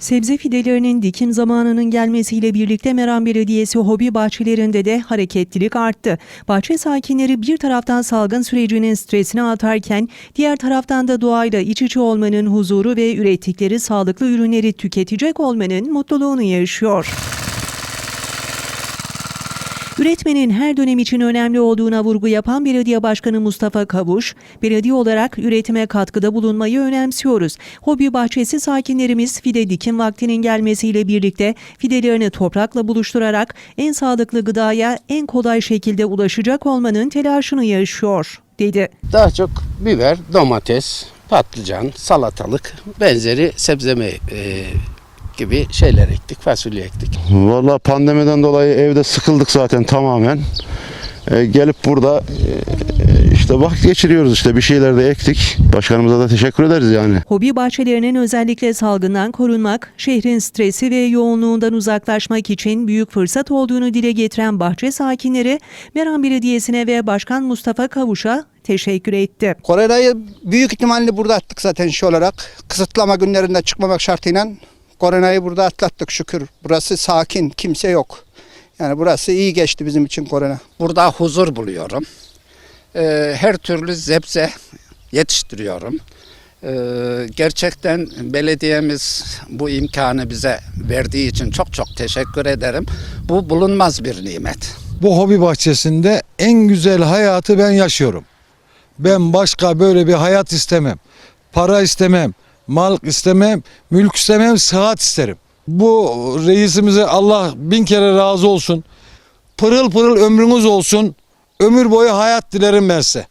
Sebze fidelerinin dikim zamanının gelmesiyle birlikte Meram Belediyesi hobi bahçelerinde de hareketlilik arttı. Bahçe sakinleri bir taraftan salgın sürecinin stresini atarken diğer taraftan da doğayla iç içe olmanın huzuru ve ürettikleri sağlıklı ürünleri tüketecek olmanın mutluluğunu yaşıyor. Üretmenin her dönem için önemli olduğuna vurgu yapan Belediye Başkanı Mustafa Kavuş, belediye olarak üretime katkıda bulunmayı önemsiyoruz. Hobi bahçesi sakinlerimiz fide dikim vaktinin gelmesiyle birlikte fidelerini toprakla buluşturarak en sağlıklı gıdaya en kolay şekilde ulaşacak olmanın telaşını yaşıyor, dedi. Daha çok biber, domates, patlıcan, salatalık benzeri sebze e, gibi şeyler ektik, fasulye ektik. Valla pandemiden dolayı evde sıkıldık zaten tamamen. Ee, gelip burada e, işte vakit geçiriyoruz işte bir şeyler de ektik. Başkanımıza da teşekkür ederiz yani. Hobi bahçelerinin özellikle salgından korunmak, şehrin stresi ve yoğunluğundan uzaklaşmak için büyük fırsat olduğunu dile getiren bahçe sakinleri Meram Belediyesi'ne ve Başkan Mustafa Kavuş'a teşekkür etti. Koronayı büyük ihtimalle burada attık zaten şu olarak. Kısıtlama günlerinde çıkmamak şartıyla koronayı burada atlattık şükür. Burası sakin, kimse yok. Yani burası iyi geçti bizim için korona. Burada huzur buluyorum. E, her türlü zebze yetiştiriyorum. E, gerçekten belediyemiz bu imkanı bize verdiği için çok çok teşekkür ederim. Bu bulunmaz bir nimet. Bu hobi bahçesinde en güzel hayatı ben yaşıyorum. Ben başka böyle bir hayat istemem. Para istemem, mal istemem, mülk istemem, sıhhat isterim. Bu reisimize Allah bin kere razı olsun. Pırıl pırıl ömrünüz olsun. Ömür boyu hayat dilerim ben size.